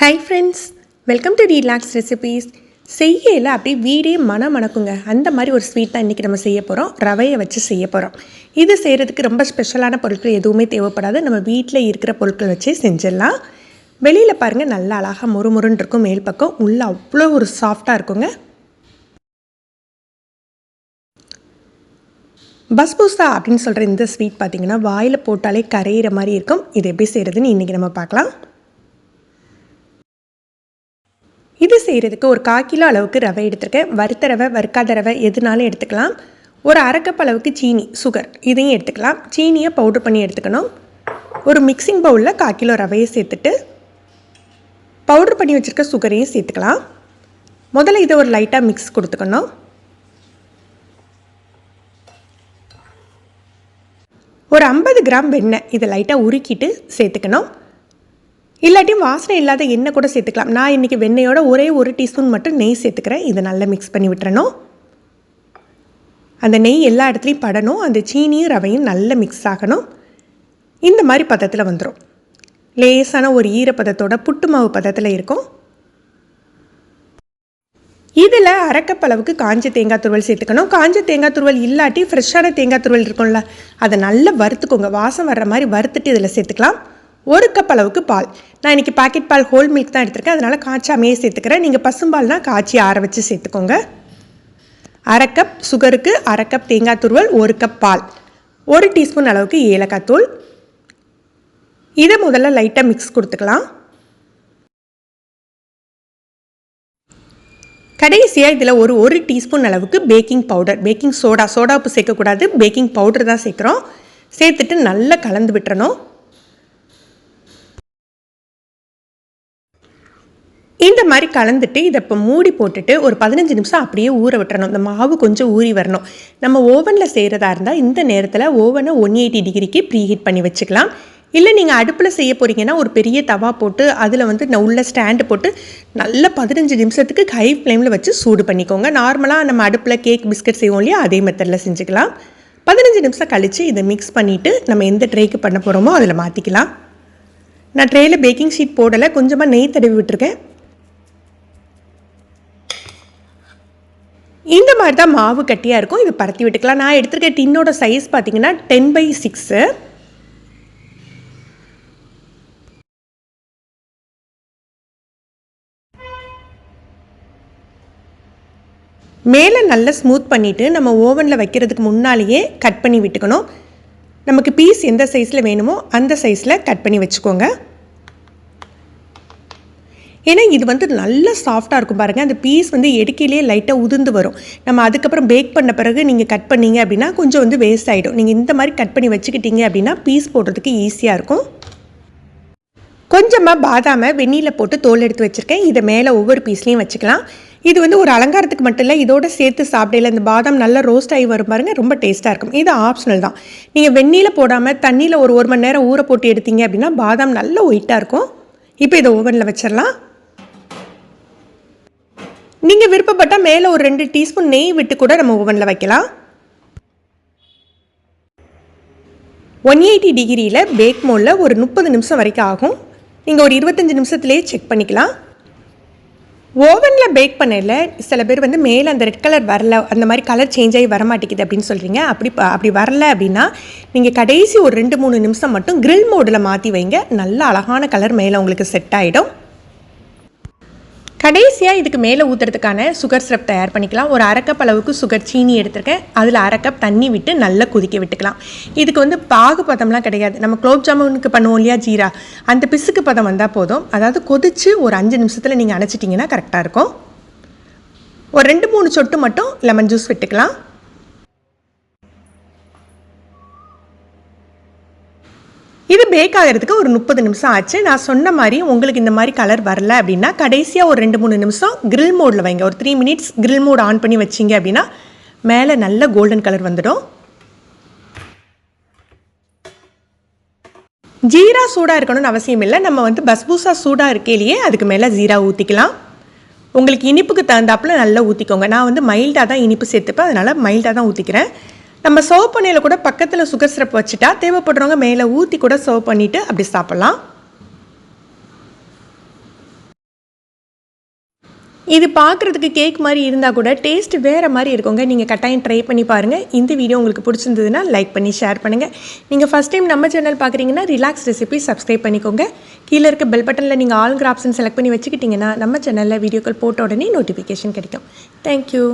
Hi friends welcome to relax recipes செய்யல அப்படியே வீடே மன மணக்குங்க. அந்த மாதிரி ஒரு ஸ்வீட் தான் இன்றைக்கி நம்ம செய்ய போகிறோம் ரவையை வச்சு செய்ய போகிறோம் இது செய்கிறதுக்கு ரொம்ப ஸ்பெஷலான பொருட்கள் எதுவுமே தேவைப்படாது. நம்ம வீட்டில் இருக்கிற பொருட்கள் வச்சே செஞ்சிடலாம். வெளியில் பாருங்கள் நல்லா அழகாக முறுமுறுன்னு இருக்கும் மேல் பக்கம். உள்ளே அவ்வளோ ஒரு சாஃப்டாக இருக்குங்க. பஸ்பூசா அப்படின்னு சொல்கிற இந்த ஸ்வீட் பார்த்திங்கன்னா வாயில் போட்டாலே கரையிற மாதிரி இருக்கும். இது எப்படி செய்கிறதுன்னு இன்றைக்கி நம்ம பார்க்கலாம். இது செய்கிறதுக்கு ஒரு கால் கிலோ அளவுக்கு ரவை எடுத்திருக்கேன். வறுத்த ரவை வறுக்காத ரவை எதுனாலும் எடுத்துக்கலாம். ஒரு அரைக்கப் அளவுக்கு சீனி சுகர் இதையும் எடுத்துக்கலாம். சீனியை பவுடர் பண்ணி எடுத்துக்கணும். ஒரு மிக்சிங் பவுலில் கால் கிலோ ரவையை சேர்த்துட்டு பவுடர் பண்ணி வச்சுருக்க சுகரையும் சேர்த்துக்கலாம். முதல்ல இதை ஒரு லைட்டாக மிக்ஸ் கொடுத்துக்கணும். ஒரு ஐம்பது கிராம் வெண்ணெய் இதை லைட்டாக உருக்கிட்டு சேர்த்துக்கணும். இல்லாட்டியும் வாசனை இல்லாத எண்ணெய் கூட சேர்த்துக்கலாம். நான் இன்றைக்கி வெண்ணெயோட ஒரே ஒரு டீஸ்பூன் மட்டும் நெய் சேர்த்துக்கிறேன். இதை நல்லா மிக்ஸ் பண்ணி விட்டுறணும். அந்த நெய் எல்லா இடத்துலையும் படணும். அந்த சீனியும் ரவையும் நல்லா மிக்ஸ் ஆகணும். இந்த மாதிரி பதத்தில் வந்துடும் லேசான ஒரு ஈரப்பதத்தோட புட்டு மாவு பதத்தில் இருக்கும். இதில் அரைக்கப்பளவுக்கு காஞ்ச தேங்காய் துருவல் சேர்த்துக்கணும். காஞ்ச தேங்காய் துருவல் இல்லாட்டி ஃப்ரெஷ்ஷான தேங்காய் துருவல் இருக்கும்ல அதை நல்லா வறுத்துக்கோங்க. வாசம் வர்ற மாதிரி வறுத்துட்டு இதில் சேர்த்துக்கலாம். ஒரு கப் அளவுக்கு பால். நான் இன்றைக்கி பாக்கெட் பால் ஹோல் மில்க் தான் எடுத்திருக்கேன். அதனால் காய்ச்சாமையே சேர்த்துக்கிறேன். நீங்கள் பசும்பால்னால் காய்ச்சி ஆற வச்சு சேர்த்துக்கோங்க. அரை கப் சுகருக்கு அரை கப் தேங்காய் துருவல் ஒரு கப் பால். ஒரு டீஸ்பூன் அளவுக்கு ஏலக்காய் தூள். இதை முதல்ல லைட்டாக மிக்ஸ் கொடுத்துக்கலாம். கடைசியாக இதில் ஒரு ஒரு டீஸ்பூன் அளவுக்கு baking powder baking soda soda உப்பு சேர்க்கக்கூடாது. பேக்கிங் பவுடர் தான் சேர்க்குறோம். சேர்த்துட்டு நல்லா கலந்து விட்டுறணும். இந்த மாதிரி கலந்துட்டு இதை இப்போ மூடி போட்டுட்டு ஒரு பதினஞ்சு நிமிஷம் அப்படியே ஊற விட்டுறணும். இந்த மாவு கொஞ்சம் ஊறி வரணும். நம்ம ஓவனில் செய்கிறதா இருந்தால் இந்த நேரத்தில் ஓவனை ஒன் எயிட்டி டிகிரிக்கு ப்ரீ ஹீட் பண்ணி வச்சுக்கலாம். இல்லை நீங்கள் அடுப்பில் செய்ய போகிறீங்கன்னா ஒரு பெரிய தவா போட்டு அதில் வந்து நான் உள்ள ஸ்டாண்டு போட்டு நல்ல பதினஞ்சு நிமிஷத்துக்கு ஹை ஃப்ளேமில் வச்சு சூடு பண்ணிக்கோங்க. நார்மலாக நம்ம அடுப்பில் கேக் பிஸ்கட் செய்வோம் இல்லையா? அதே மெத்தடில் செஞ்சுக்கலாம். பதினஞ்சு நிமிஷம் கழித்து இதை மிக்ஸ் பண்ணிவிட்டு நம்ம எந்த ட்ரேக்கு பண்ண போகிறோமோ அதில் மாற்றிக்கலாம் நான் ட்ரேயில் பேக்கிங் ஷீட் போடலை. கொஞ்சமாக நெய் தடவி விட்டுருக்கேன். இந்த மாதிரி தான் மாவு கட்டியாக இருக்கும். இது பரத்தி விட்டுக்கலாம். நான் எடுத்துருக்க டின்னோட சைஸ் பார்த்தீங்கன்னா டென் பை சிக்ஸு மேலே நல்லா ஸ்மூத் பண்ணிவிட்டு நம்ம ஓவனில் வைக்கிறதுக்கு முன்னாலேயே கட் பண்ணி விட்டுக்கணும். நமக்கு பீஸ் எந்த சைஸில் வேணுமோ அந்த சைஸில் கட் பண்ணி வச்சுக்கோங்க. ஏன்னா இது வந்து நல்லா சாஃப்டாக இருக்கும் பாருங்கள் அந்த பீஸ் வந்து எடுக்கையிலேயே லைட்டாக உதிர்ந்து வரும். நம்ம அதுக்கப்புறம் பேக் பண்ண பிறகு நீங்கள் கட் பண்ணீங்க அப்படின்னா கொஞ்சம் வந்து வேஸ்ட் ஆகிடும் நீங்கள் இந்த மாதிரி கட் பண்ணி வச்சுக்கிட்டீங்க அப்படின்னா பீஸ் போடுறதுக்கு ஈஸியாக இருக்கும். கொஞ்சமாக பாதாமை வெந்நியில் போட்டு தோல் எடுத்து வச்சுருக்கேன். இதை மேலே ஒவ்வொரு பீஸ்லேயும் வச்சுக்கலாம். இது வந்து ஒரு அலங்காரத்துக்கு மட்டும் இல்லை இதோட சேர்த்து சாப்பிடையில இந்த பாதாம் நல்லா ரோஸ்ட் ஆகி வரும் பாருங்க. ரொம்ப டேஸ்ட்டாக இருக்கும். இது ஆப்ஷனல் தான். நீங்கள் வெந்நீரில் போடாமல் தண்ணியில் ஒரு ஒரு மணி நேரம் ஊற போட்டு எடுத்தீங்க அப்படின்னா பாதாம் நல்ல ஒயிட்டாக இருக்கும். இப்போ இதை ஓவனில் வச்சிடலாம். நீங்கள் விருப்பப்பட்டால் மேலே ஒரு ரெண்டு டீஸ்பூன் நெய் விட்டு கூட நம்ம ஓவனில் வைக்கலாம். ஒன் எயிட்டி டிகிரியில் பேக் மோடில் ஒரு முப்பது நிமிஷம் வரைக்கும் ஆகும். நீங்கள் ஒரு இருபத்தஞ்சி நிமிஷத்துலேயே செக் பண்ணிக்கலாம். ஓவனில் பேக் பண்ணல சில பேர் வந்து மேலே அந்த ரெட் கலர் வரல அந்த மாதிரி கலர் சேஞ்ச் ஆகி வரமாட்டேங்குது அப்படின்னு சொல்கிறீங்க அப்படி அப்படி வரல அப்படின்னா நீங்கள் கடைசி ஒரு ரெண்டு மூணு நிமிஷம் மட்டும் கிரில் மோடில் மாற்றி வைங்க. நல்ல அழகான கலர் மேலே உங்களுக்கு செட் ஆகிடும் கடைசியாக இதுக்கு மேலே ஊற்றுறதுக்கான சுகர் சிரப் தயார் பண்ணிக்கலாம். ஒரு அரைக்கப் அளவுக்கு சுகர் சீனி எடுத்திருக்கேன். அதில் அரைக்கப் தண்ணி விட்டு நல்லா கொதிக்க விட்டுக்கலாம். இதுக்கு வந்து பாகு பதம்லாம் கிடையாது. நம்ம குலோப் ஜாமுனுக்கு பண்ணுவோம் இல்லையா ஜீரா? அந்த பிசுக்கு பதம் வந்தால் போதும். அதாவது கொதித்து ஒரு அஞ்சு நிமிஷத்தில் நீங்கள் அணைச்சிட்டிங்கன்னா கரெக்டாக இருக்கும். ஒரு ரெண்டு மூணு சொட்டு மட்டும் லெமன் ஜூஸ் விட்டுக்கலாம். இது பேக் ஆகிறதுக்கு ஒரு முப்பது நிமிஷம் ஆச்சு. நான் சொன்ன மாதிரி உங்களுக்கு இந்த மாதிரி கலர் வரல அப்படின்னா கடைசியாக ஒரு ரெண்டு மூணு நிமிஷம் கிரில் மோடில் வைங்க. ஒரு three minutes grill mode on பண்ணி வச்சிங்க அப்படின்னா மேலே நல்ல கோல்டன் கலர் வந்துடும். ஜீரா சூடாக இருக்கணும்னு அவசியம் இல்லை. நம்ம வந்து பஸ்பூசா சூடாக இருக்கையிலேயே அதுக்கு மேலே ஜீரா ஊற்றிக்கலாம் உங்களுக்கு இனிப்புக்கு தகுந்தாப்பில் நல்லா ஊற்றிக்கோங்க நான் வந்து மைல்டாக தான் இனிப்பு சேர்த்துப்பேன். அதனால் மைல்டாக தான் ஊற்றிக்கிறேன் நம்ம சர்வ் பண்ணையில் கூட பக்கத்தில் சுகர் சிரப் வச்சுட்டா தேவைப்படுறவங்க மேலே ஊற்றி கூட சர்வ் பண்ணிவிட்டு அப்படி சாப்பிட்லாம். இது பார்க்குறதுக்கு கேக் மாதிரி இருந்தால் கூட டேஸ்ட் வேறு மாதிரி இருக்குங்க. நீங்கள் கட்டாயம் ட்ரை பண்ணி பாருங்கள் இந்த வீடியோ உங்களுக்கு பிடிச்சிருந்ததுன்னா லைக் பண்ணி ஷேர் பண்ணுங்கள் நீங்கள் ஃபஸ்ட் டைம் நம்ம சேனல் பார்க்குறீங்கன்னா ரிலாக்ஸ் ரெசிபி சப்ஸ்கிரைப் பண்ணிக்கோங்க. கீழே இருக்க பெல் பட்டனில் நீங்கள் ஆளுங்கிற ஆப்ஷன் செலக்ட் பண்ணி வச்சுக்கிட்டிங்கன்னா நம்ம சேனலில் வீடியோக்கள் போட்ட உடனே நோட்டிஃபிகேஷன் கிடைக்கும். தேங்க்யூ